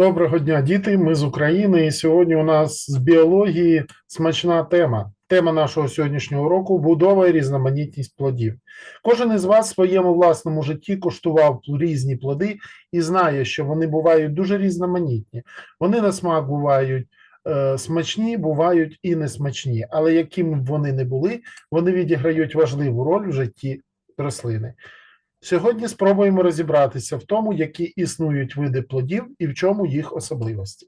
Доброго дня, діти. Ми з України. І сьогодні у нас з біології смачна тема. Тема нашого сьогоднішнього уроку будова і різноманітність плодів. Кожен із вас в своєму власному житті коштував різні плоди і знає, що вони бувають дуже різноманітні. Вони на смак бувають е, смачні, бувають і несмачні. Але якими б вони не були, вони відіграють важливу роль в житті рослини. Сьогодні спробуємо розібратися в тому, які існують види плодів і в чому їх особливості.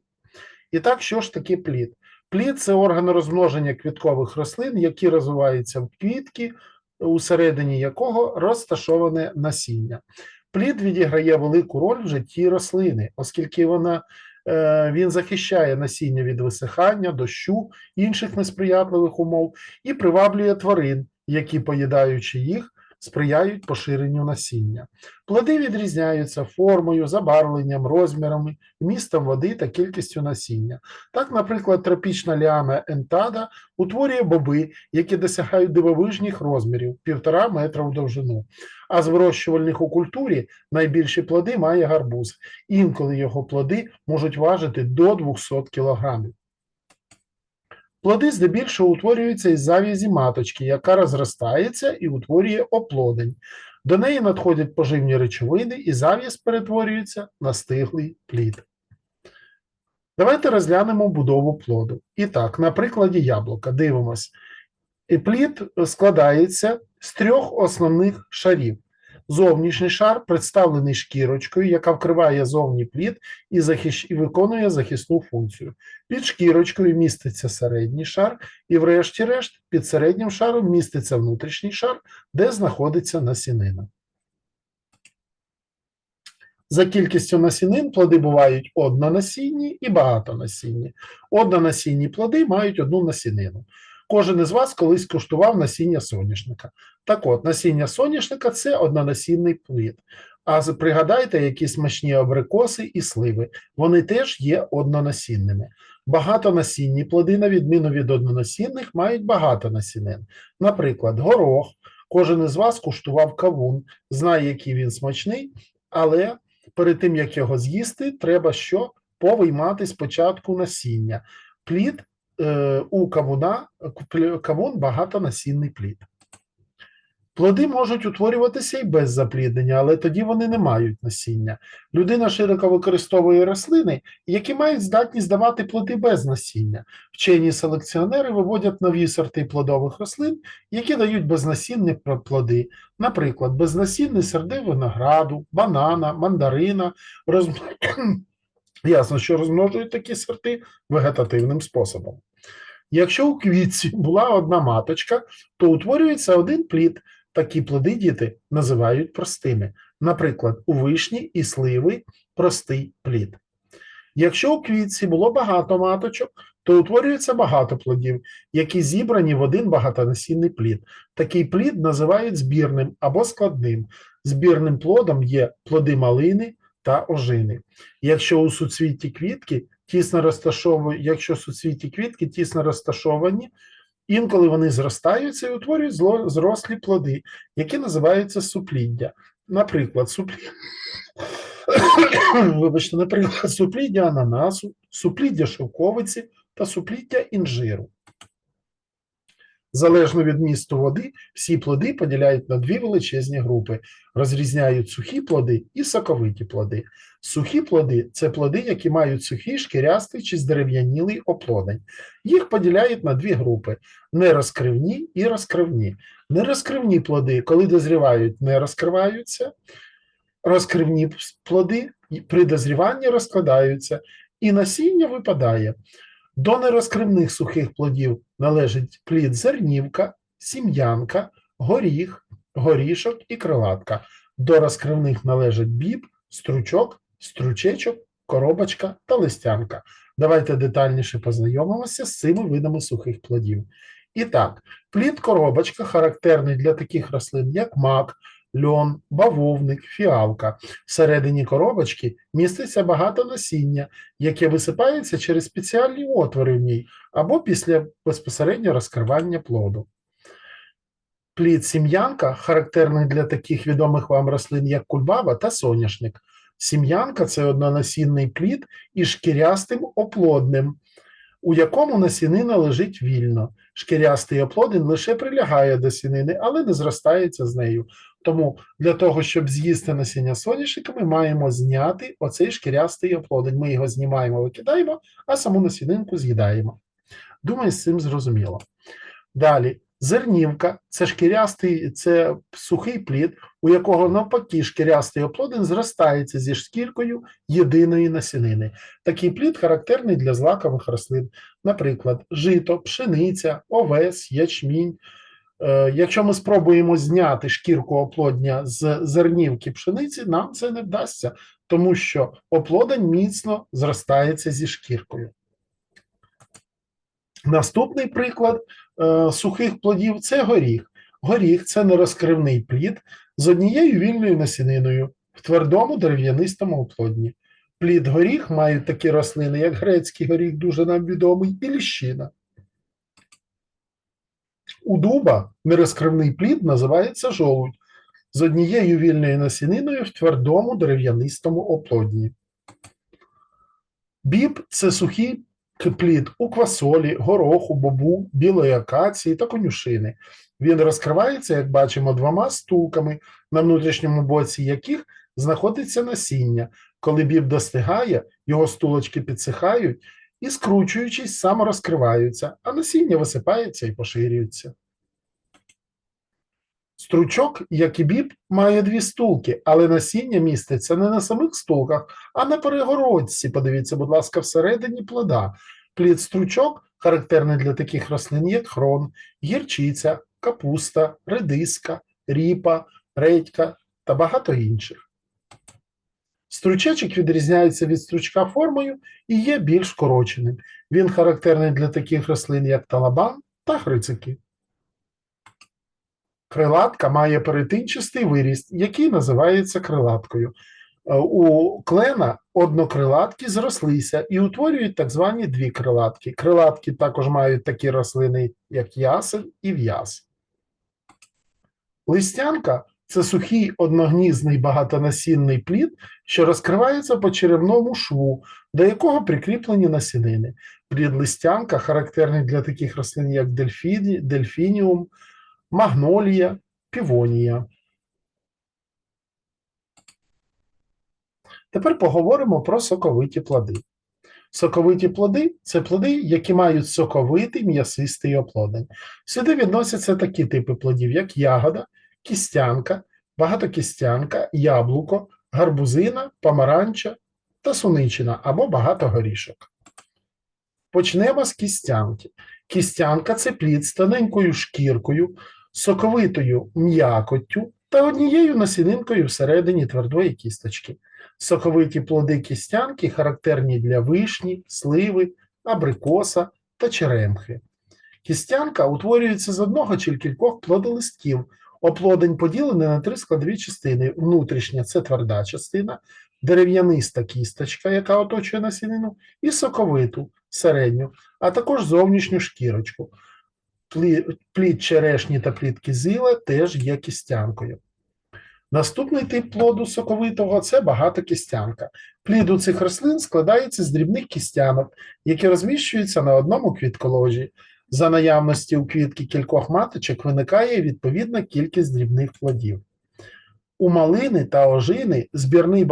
І так, що ж таке плід? Плід це орган розмноження квіткових рослин, які розвиваються в квітки, усередині якого розташоване насіння. Плід відіграє велику роль в житті рослини, оскільки вона, е, він захищає насіння від висихання, дощу, інших несприятливих умов і приваблює тварин, які, поїдаючи їх, сприяють поширенню насіння. Плоди відрізняються формою, забарвленням, розмірами, вмістом води та кількістю насіння. Так, наприклад, тропічна ліана ентада утворює боби, які досягають дивовижних розмірів півтора метра в довжину. А з вирощувальних у культурі найбільші плоди має гарбуз. Інколи його плоди можуть важити до 200 кілограмів. Плоди здебільшого утворюються із зав'язі маточки, яка розростається і утворює оплодень. До неї надходять поживні речовини, і зав'яз перетворюється на стиглий плід. Давайте розглянемо будову плоду. І так, на прикладі яблука дивимось. І плід складається з трьох основних шарів. Зовнішній шар представлений шкірочкою, яка вкриває зовні плід і, захищ... і виконує захисну функцію. Під шкірочкою міститься середній шар, і, врешті-решт, під середнім шаром міститься внутрішній шар, де знаходиться насінина. За кількістю насінин плоди бувають однонасінні і багатонасінні. Однонасінні плоди мають одну насінину. Кожен із вас колись куштував насіння соняшника. Так от, насіння соняшника це однонасінний плід. А пригадайте, які смачні абрикоси і сливи. Вони теж є однонасінними. Багатонасінні плоди, на відміну від однонасінних, мають багато насінин. Наприклад, горох. Кожен із вас куштував кавун, знає, який він смачний, але перед тим, як його з'їсти, треба що? Повиймати спочатку насіння. Плід у кавуна плі- кавун багатонасінний плід. Плоди можуть утворюватися і без запліднення, але тоді вони не мають насіння. Людина широко використовує рослини, які мають здатність давати плоди без насіння. Вчені селекціонери виводять нові сорти плодових рослин, які дають безнасінні плоди. Наприклад, безнасінні сорти винограду, банана, мандарина. Роз... Ясно, що розмножують такі сорти вегетативним способом. Якщо у квітці була одна маточка, то утворюється один плід. Такі плоди діти називають простими. Наприклад, у вишні і сливи простий плід. Якщо у квітці було багато маточок, то утворюється багато плодів, які зібрані в один багатонасінний плід. Такий плід називають збірним або складним. Збірним плодом є плоди малини та ожини. Якщо у суцвітті квітки тісно розташовані, якщо суцвіті квітки тісно розташовані, інколи вони зростаються і утворюють зрослі плоди, які називаються супліддя. Наприклад, супліддя, Вибачте, наприклад, супліддя ананасу, супліддя шовковиці та супліддя інжиру. Залежно від місту води, всі плоди поділяють на дві величезні групи, розрізняють сухі плоди і соковиті плоди. Сухі плоди це плоди, які мають сухий, шкірястий чи здерев'янілий оплодень. Їх поділяють на дві групи: нерозкривні і розкривні. Нерозкривні плоди, коли дозрівають, не розкриваються. Розкривні плоди при дозріванні розкладаються, і насіння випадає. До нерозкривних сухих плодів належить плід зернівка, сім'янка, горіх, горішок і крилатка. До розкривних належать біб, стручок, стручечок, коробочка та листянка. Давайте детальніше познайомимося з цими видами сухих плодів. І так, плід коробочка характерний для таких рослин, як мак, льон, бавовник, фіалка. Всередині коробочки міститься багато насіння, яке висипається через спеціальні отвори в ній або після безпосередньо розкривання плоду. Плід сім'янка характерний для таких відомих вам рослин, як кульбаба та соняшник. Сім'янка це однонасінний плід із шкірястим оплодним, у якому насінина лежить вільно. Шкірястий оплодин лише прилягає до сінини, але не зростається з нею. Тому для того, щоб з'їсти насіння соняшника, ми маємо зняти оцей шкірястий оплодин. Ми його знімаємо, викидаємо, а саму насінинку з'їдаємо. Думаю, з цим зрозуміло. Далі, зернівка це шкірястий, це сухий плід, у якого навпаки шкірястий оплодин зростається зі шкіркою єдиної насінини. Такий плід характерний для злакових рослин, наприклад, жито, пшениця, овес, ячмінь. Е, Якщо ми спробуємо зняти шкірку оплодня з зернівки пшениці, нам це не вдасться, тому що оплодень міцно зростається зі шкіркою. Наступний приклад е, сухих плодів це горіх. Горіх це нерозкривний плід з однією вільною насіниною в твердому дерев'янистому оплодні. Плід горіх мають такі рослини, як грецький горіх, дуже нам відомий, і ліщина. У дуба нерозкривний плід називається жолудь з однією вільною насіниною в твердому дерев'янистому оплодні. Біб це сухий плід у квасолі, гороху, бобу, білої акації та конюшини. Він розкривається, як бачимо, двома стулками, на внутрішньому боці яких знаходиться насіння. Коли біб достигає, його стулочки підсихають і, скручуючись, саморозкриваються, а насіння висипається і поширюється. Стручок, як і біб, має дві стулки, але насіння міститься не на самих стулках, а на перегородці. Подивіться, будь ласка, всередині плода. Плід стручок характерний для таких рослин, як хрон, гірчиця, капуста, редиска, ріпа, редька та багато інших. Стручечок відрізняється від стручка формою і є більш скороченим. Він характерний для таких рослин, як талабан та грицики. Крилатка має перетинчастий виріст, який називається крилаткою. Е, У клена однокрилатки зрослися і утворюють так звані дві крилатки. Крилатки також мають такі рослини, як ясен і в'яз. Листянка це сухий одногнізний багатонасінний плід, що розкривається по черевному шву, до якого прикріплені насінини. Плід листянка характерний для таких рослин, як дельфіні, дельфініум, магнолія, півонія. Тепер поговоримо про соковиті плоди. Соковиті плоди це плоди, які мають соковитий м'ясистий оплодень. Сюди відносяться такі типи плодів, як ягода, кістянка, багатокістянка, яблуко, гарбузина, помаранча та суничина або багато горішок. Почнемо з кістянки. Кістянка це плід з тоненькою шкіркою, соковитою м'якоттю та однією насінинкою всередині твердої кісточки. Соковиті плоди кістянки характерні для вишні, сливи, абрикоса та черемхи. Кістянка утворюється з одного чи кількох плодолистків. Оплодень поділений на три складові частини. Внутрішня це тверда частина, дерев'яниста кісточка, яка оточує насінину, і соковиту середню, а також зовнішню шкірочку. Плі- Плід черешні та плід зіла теж є кістянкою. Наступний тип плоду соковитого це багатокістянка. Плід у цих рослин складається з дрібних кістянок, які розміщуються на одному квітколожі. За наявності у квітки кількох маточок виникає відповідна кількість дрібних плодів. У малини та ожини збірний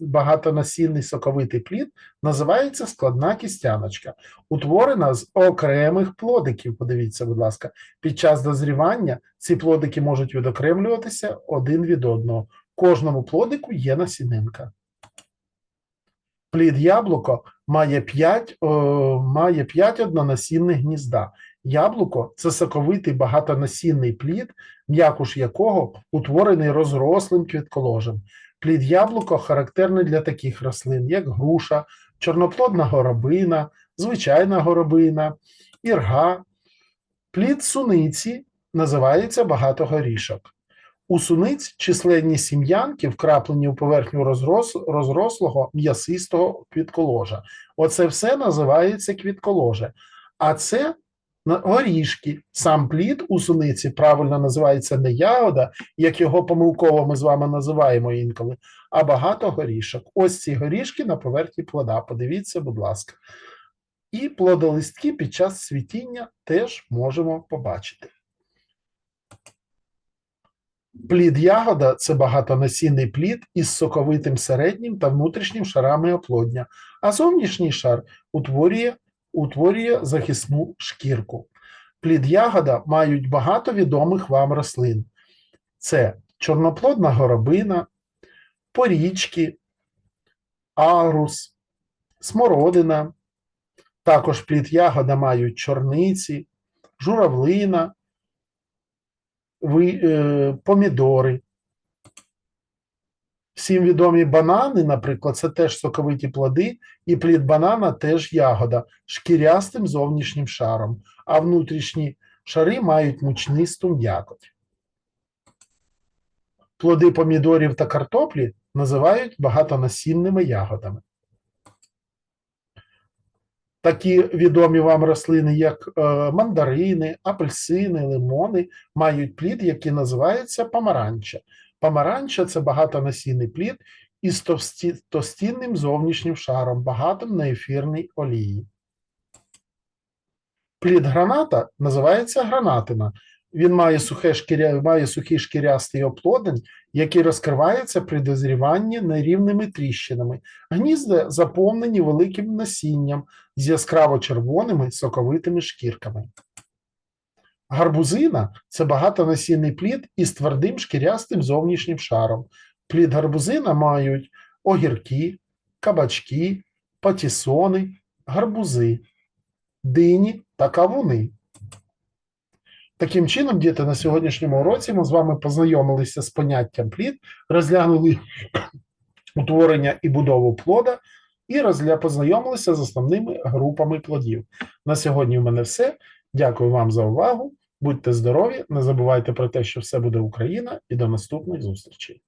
багатонасінний соковитий плід називається складна кістяночка, утворена з окремих плодиків. Подивіться, будь ласка, під час дозрівання ці плодики можуть відокремлюватися один від одного. Кожному плодику є насінинка. Плід яблуко має 5, має 5 однонасінних гнізда. Яблуко це соковитий багатонасінний плід, м'якуш якого утворений розрослим квітколожем. Плід яблуко характерний для таких рослин, як груша, чорноплодна горобина, звичайна горобина, ірга. Плід суниці називається багатогорішок. У суниць численні сім'янки вкраплені у поверхню розрос, розрослого м'ясистого квітколожа. Оце все називається квітколоже. А це горішки. Сам плід у суниці правильно називається не ягода, як його помилково ми з вами називаємо інколи, а багато горішок. Ось ці горішки на поверхні плода. Подивіться, будь ласка. І плодолистки під час цвітіння теж можемо побачити. Плід ягода це багатонасінний плід із соковитим середнім та внутрішнім шарами оплодня, а зовнішній шар утворює, утворює захисну шкірку. Плід ягода мають багато відомих вам рослин. Це чорноплодна горобина, порічки, агрус, смородина. Також плід ягода мають чорниці, журавлина, е, помідори. Всім відомі банани, наприклад, це теж соковиті плоди, і плід банана теж ягода шкірястим зовнішнім шаром, а внутрішні шари мають мучнисту м'якоть. Плоди помідорів та картоплі називають багатонасінними ягодами. Такі відомі вам рослини, як е, мандарини, апельсини, лимони, мають плід, який називається помаранча. Помаранча це багатонасінний плід із товсті, товстінним зовнішнім шаром, багатим на ефірній олії. Плід граната називається гранатина. Він має, сухе шкіря, має сухий шкірястий оплодень, який розкривається при дозріванні нерівними тріщинами. Гнізда заповнені великим насінням з яскраво червоними соковитими шкірками. Гарбузина це багатонасінний плід із твердим шкірястим зовнішнім шаром. Плід гарбузина мають огірки, кабачки, патісони, гарбузи, дині та кавуни. Таким чином, діти, на сьогоднішньому уроці ми з вами познайомилися з поняттям плід, розглянули утворення і будову плода, і розгля... познайомилися з основними групами плодів. На сьогодні в мене все. Дякую вам за увагу. Будьте здорові, не забувайте про те, що все буде Україна, і до наступних зустрічей.